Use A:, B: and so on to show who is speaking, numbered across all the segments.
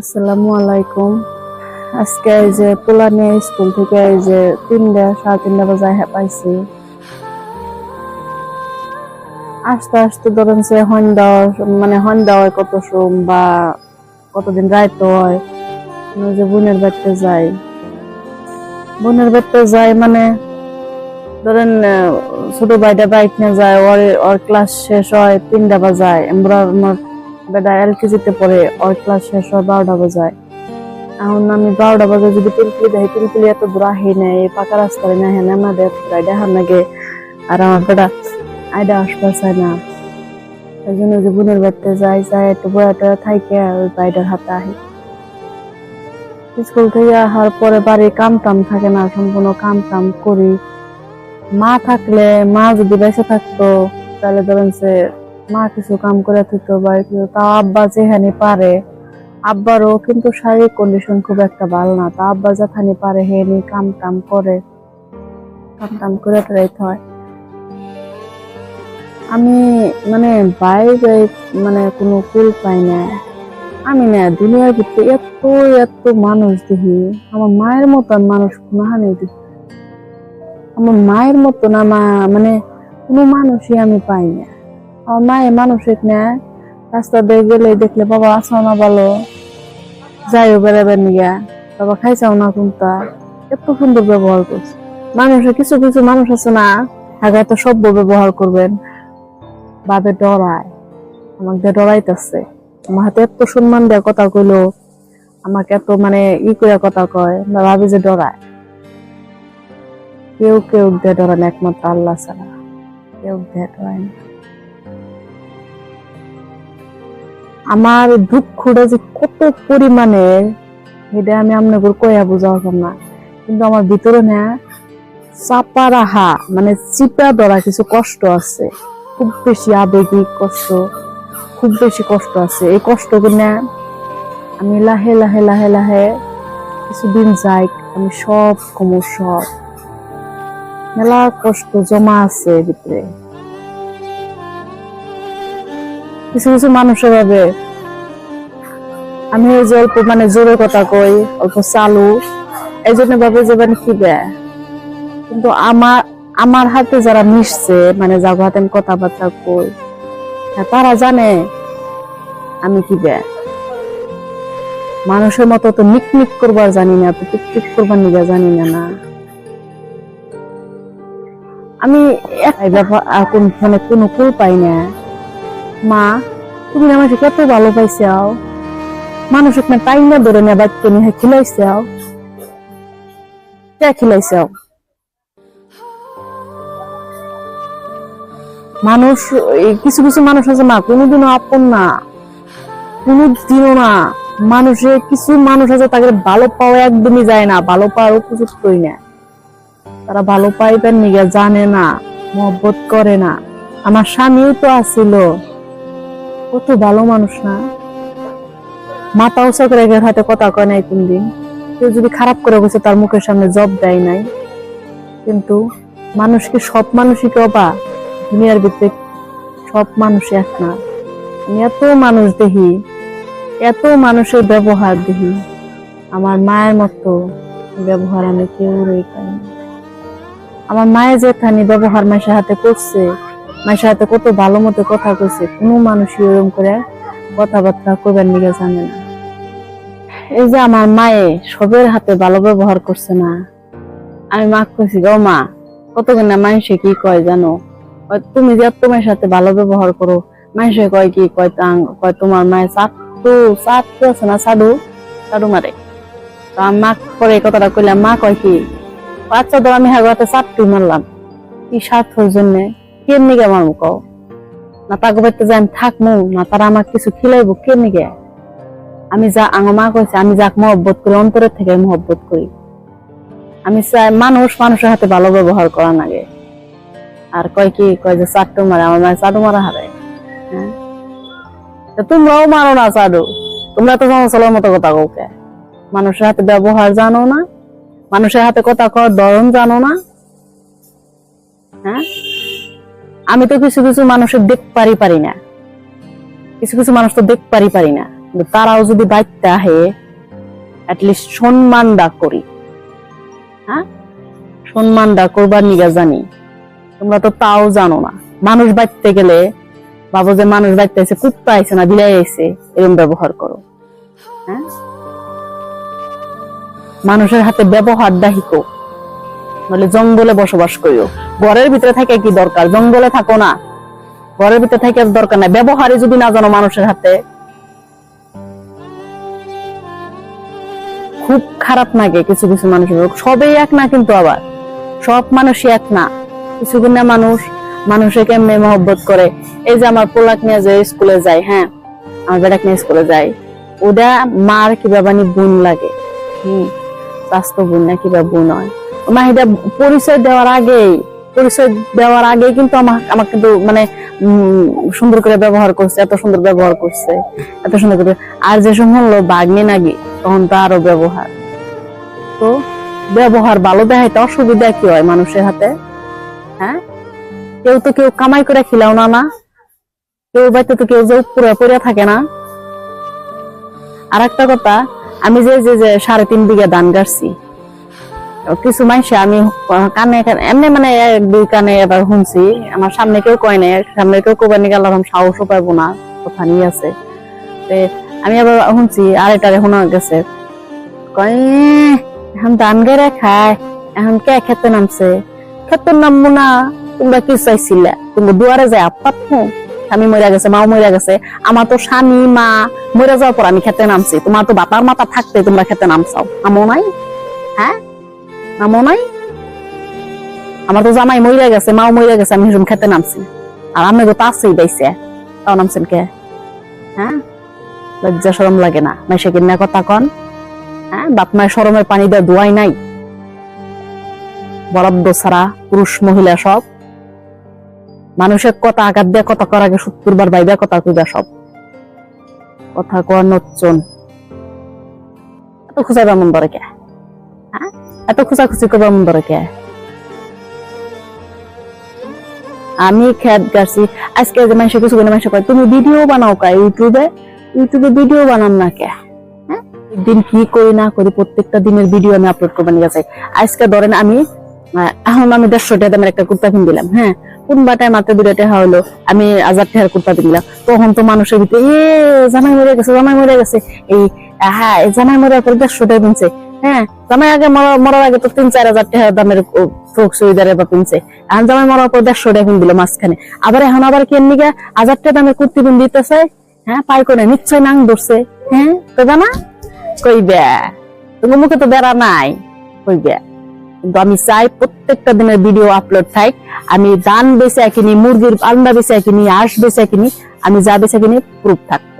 A: আসসালামু আলাইকুম। আজকে এই যে স্কুল থেকে এই যে তিনটা, সাড়ে তিনটা বাজায় পাইছি। আস্তে আস্তে ধরেন সে সন্ধ্যা মানে হয় কত সোম বা কতদিন রাত হয় যে বোনের বাড়িতে যাই। বোনের বাড়িতে যাই মানে ধরেন ছোট ভাইটা বাইক নিয়ে যায়, ওর ওর ক্লাস শেষ হয় তিনটা বাজায় আমরা আমার বেটা এলকেজিতে পড়ে, ওর ক্লাস শেষ হয় বারোটা বাজায়। এখন আমি বারোটা বাজে যদি পিলপিলি দেয় পিলপিলি এত দূর আহি নেই পাকা রাস্তায় না হেন আমাদের প্রায় দেখার নাগে আর আমার বেটা আইডা আসবার চায় না। এই জন্য যে বোনের বাড়িতে যাই যাই একটু বয়াটা থাইকে, ওই বাইরের হাতে আহি। স্কুল থেকে আসার পরে বাড়ি কাম টাম থাকে না, সম্পূর্ণ কাম টাম করি। মা থাকলে, মা যদি বেঁচে থাকতো, তাহলে ধরেন সে মা কিছু কাম করে থাকতো বা কিছু তাও আব্বা যেখানে পারে, আব্বারও কিন্তু শারীরিক কন্ডিশন খুব একটা ভালো না। তা আব্বা যেখানে পারে হে নি কাম টাম করে, কাম টাম করে ফেরাইতে হয়। আমি মানে বাইরে মানে কোনো কুল পাই না। আমি না দুনিয়ার ভিতরে এত এত মানুষ দেখি। আমার মায়ের মতন মানুষ কোনো হানি দেখি। আমার মায়ের মতন আমার মানে কোনো মানুষই আমি পাই না। আমার মায়ের মানুষ না। রাস্তা দিয়ে গেলে দেখলে বাবা আসো না ভালো। যাইও বেড়াবেন গিয়া। বাবা খাইছাও না কোনটা? এত সুন্দর ব্যবহার করছে। মানুষের কিছু কিছু মানুষ আছে না, আগে তো সভ্য ব্যবহার করবেন। বাবে ডরায়। আমাকে ডরাইতেছে। আমার হাতে এত সম্মান দেওয়ার কথা কইলো। আমাকে এত মানে ই করে কথা কয় বা ভাবি যে ডরায়। কেউ কেউ দিয়ে ডরায় না একমাত্র আল্লাহ ছাড়া। কেউ দিয়ে ডরায় না। আমার দুঃখটা যে কত পরিমাণের, এটা আমি আপনাকে কয়া বোঝাবো না। কিন্তু আমার ভিতরে না চাপা রাহা মানে চিপা ধরা কিছু কষ্ট আছে। খুব বেশি আবেগিক কষ্ট, খুব বেশি কষ্ট আছে। এই কষ্ট না আমি লাহে লাহে লাহে লাহে কিছুদিন যাই, আমি সব কমর সব। মেলা কষ্ট জমা আছে ভিতরে। কিছু কিছু মানুষের ভাবে আমি ওই যে অল্প মানে জোরে কথা কই অল্প চালু এই জন্য ভাবে যে মানে কি কিন্তু আমার আমার হাতে যারা মিশছে মানে যার হাতে আমি কথাবার্তা কই হ্যাঁ, তারা জানে আমি কি দেয়। মানুষের মতো তো মিকমিক করবার জানি না তো টিকটিক করবার নিগা জানি না না। আমি একটাই ব্যাপার কোন মানে কোনো কুল পাই না। মা, তুমি আমাকে কত ভালো পাইছাও মানুষ আপনার টাইম না ধরে নেওয়া বাচ্চা নিয়ে খিলাইছাও কে খিলাইছাও মানুষ কিছু কিছু মানুষ আছে না কোনোদিনও আপন না। কোনোদিনও না। মানুষে কিছু মানুষ আছে তাকে ভালো পাওয়া একদমই যায় না, ভালো পাওয়ার উপযুক্তই না। তারা ভালো পাইবেন নিগে জানে না, মহব্বত করে না। আমার স্বামীও তো আছিল। কত ভালো মানুষ না। মাথা উঁচা করে একের হাতে কথা কয় নাই কোনদিন। কেউ যদি খারাপ করে বসে তার মুখের সামনে জব দেয় নাই। কিন্তু মানুষ কি সব মানুষই কি অবা? দুনিয়ার ভিতরে সব মানুষ এক না। আমি এত মানুষ দেখি, এত মানুষের ব্যবহার দেখি। আমার মায়ের মতো ব্যবহার আমি কেউ পাই না আমার মায়ের যেখানে ব্যবহার মাসের হাতে করছে মাসের সাথে কত ভালো মতো কথা কইছে, কোনো মানুষই ওরকম করে কথাবার্তা করবার নিগে জানে না। এই যে আমার মায়ে সবের হাতে ভালো ব্যবহার করছে না। আমি মা কইছি গো মা কত না মানুষে কি কয় জানো? তুমি যে তোমার সাথে ভালো ব্যবহার করো, মানুষে কয় কি, কয় তাং, কয় তোমার মায়ের চাটু চাটু আছে না সাধু? সাধু মারে। তো আমি মা পরে কথাটা কইলাম, মা কয় কি, বাচ্চা ধর আমি হাগতে চাটু মারলাম। কি স্বার্থর জন্য? কেমনি গে মারমু কও? না তাকে বাড়িতে যে আমি থাকমু, না তারা আমার কিছু খিলাইবো, কেমনি গে আমি যা আমার মা কইছে, আমি যাক মহব্বত করি, অন্তরের থেকে মহব্বত করি। আমি চাই মানুষ মানুষের হাতে ভালো ব্যবহার করা লাগে আর কয় কি, কয় যে চাটু মারে, আমার মায়ের চাটু মারা হারে হ্যাঁ? তোমরাও মারো না চাটু। তোমরা তো চলার মতো কথা কৌকে মানুষের হাতে ব্যবহার জানো না। মানুষের হাতে কথা কর ধরন জানো না। হ্যাঁ? আমি তো কিছু কিছু মানুষের দেখ পারি পারি না। কিছু কিছু মানুষ তো দেখ পারি পারি না। কিন্তু তারাও যদি বাইতে আহে অ্যাটলিস্ট সম্মানটা করি। হ্যাঁ? সম্মানটা করবার নিগা জানি। তোমরা তো তাও জানো না। মানুষ বাইতে গেলে বাবু যে মানুষ বাইতে আছে কুত্তা আইছে না, বিলাই আইছে এরকম ব্যবহার করো। হ্যাঁ? মানুষের হাতে ব্যবহার দাহিকো নাহলে জঙ্গলে বসবাস করিও। ঘরের ভিতরে থাকে কি দরকার? জঙ্গলে থাকো না। ঘরের ভিতরে থাকে দরকার নাই। ব্যবহারে যদি না জানো মানুষের হাতে, খুব খারাপ লাগে কিছু কিছু মানুষের সবাই এক না কিন্তু আবার। সব মানুষই এক না। কিছু কিনা মানুষ, মানুষের কেমনে মহব্বত করে? এই যে আমার পোলাক নিয়ে যে স্কুলে যায় হ্যাঁ? আমার বেটাক নিয়ে স্কুলে যায়। ওটা মার কীভাবে নি বোন লাগে। হম, স্বাস্থ্য বোন না কিবা বোন হয়। মাহিদা পরিচয় দেওয়ার আগেই পরিচয় দেওয়ার আগে কিন্তু আমার আমার কিন্তু মানে সুন্দর করে ব্যবহার করছে, এত সুন্দর ব্যবহার করছে, এত সুন্দর করে। আর যে সময় হলো বাগনি নাগি, তখন তো আরও ব্যবহার। তো ব্যবহার ভালো দেখাইতে অসুবিধা কি হয় মানুষের হাতে? হ্যাঁ? কেউ তো কেউ কামাই করে খিলাও না না? কেউ বাড়িতে তো কেউ যে পুরো পড়ে থাকে না? আর একটা কথা, আমি যে যে যে সাড়ে তিন বিঘা ধান গাড়ছি কিছু মানুষে আমি কানে এমনি মানে এক দুই কানে এবার শুনছি। আমার সামনে কেউ কয় নাই সামনে কেউ কবার নিয়ে গেলাম সাহসও পাবো না কথা নিয়ে আছে। আমি আবার শুনছি আরেকটারে শোনা গেছে। কয় "এ, এখন ধান গেড়ে খায় এখন কে খেতে নামছে? খেতে নামবো না তোমরা কি চাইছিলে? তুমি দুয়ারে যায় আপাত স্বামী মরে গেছে মাও মরে গেছে। আমার তো স্বামী মা মরে যাওয়ার পর আমি খেতে নামছি। তোমার তো বাপার মাথা থাকতে তোমরা খেতে নামছাও। আমো নাই? হ্যাঁ? নামো নাই? আমার তো জামাই মরিয়া গেছে, মাও মরিয়া গেছে, আমি সেরকম খেতে নামছি। আর আমি তো আছেই বাইছে তাও নামছেন কে? হ্যাঁ? লজ্জা সরম লাগে না। মাইসে কিনা কথা কন? হ্যাঁ? বাপ মায়ের সরমের পানি দেওয়া দোয়াই নাই। বরাদ্দ ছাড়া পুরুষ মহিলা সব। মানুষের কথা আঘাত দেয়া কথা করার আগে সত্তর বার বাইবা কথা কইবা সব। কথা কর নচ্চন। এত খুঁজাইবা মন ধরে কে? হ্যাঁ এত খুঁচাখুচি করবা মন ধরে কে? আমি খেত গাছি, আজকে যে মানুষের কিছু কোনো মানুষ কয়, তুমি ভিডিও বানাও কা ইউটিউবে ইউটিউবে ভিডিও বানাম না কে? হ্যাঁ? দিন কি করি না করি, প্রত্যেকটা দিনের ভিডিও আমি আপলোড করব নিয়ে যাই। আজকে ধরেন আমি এখন আমি দেড়শো টাকা দামের একটা কুর্তা কিনে দিলাম হ্যাঁ? কোন বাটায় মাত্র দুটা টাকা হলো, আমি হাজার টাকার কুর্তা কিনলাম তখন তো মানুষের ভিতরে, এ, জামাই মরে গেছে, জামাই মরে গেছে। এই হ্যাঁ জামাই মরে পরে দেড়শো টাকা কিনছে হ্যাঁ? জামাই আগে মরার আগে তো তিন, চার হাজার টাকা দামের ফ্রক কিনছে। এখন জামাই মরার পর দেড়শো টাকা মাঝখানে। আবার এখন আবার হাজার টাকা দামের কুর্তি কিন দিতেছে? হ্যাঁ পাই করে নিশ্চয় নাং ধরছে। হ্যাঁ তো জানা তোমার মুখে তো বেড়া নাই। কইবে, কিন্তু আমি চাই প্রত্যেকটা দিনের ভিডিও আপলোড থাক। আমি ধান বেচে কিনি, মুরগির আলনা বেচে কিনি, হাঁস বেচে কিনি, আমি যা বেচে কিনি প্রুফ থাকব।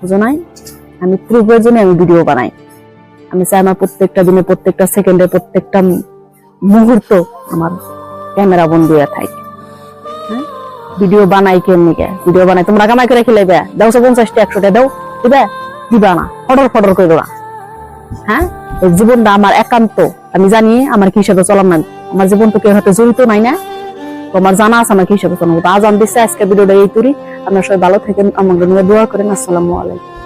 A: বুঝো নাই? আমি প্রুফের জন্য আমি ভিডিও বানাই। আমি চাই আমার প্রত্যেকটা দিনে, প্রত্যেকটা সেকেন্ডে প্রত্যেকটা মুহূর্ত আমার ক্যামেরা বন্ধ থাকে? ভিডিও বানাই কেমনি ভিডিও বানাই। তোমরা কামাই করে দাও সে পঞ্চাশটা, একশোটা দাও, দিবে? দিবা না। ফটর ফটর করে না হ্যাঁ? জীবনটা আমার একান্ত। আমি জানি আমার কি হিসাবে চলাম না। আমার জীবন তো কেউ হাতে জড়িত নাই না। তো আমার জানা আছে আমার কি হিসাবে চলাম আজ আমি আজকে ভিডিওটা এই করি আপনার সবাই ভালো থাকেন। আমাকে নিয়ে দোয়া করেন। আসসালামু আলাইকুম।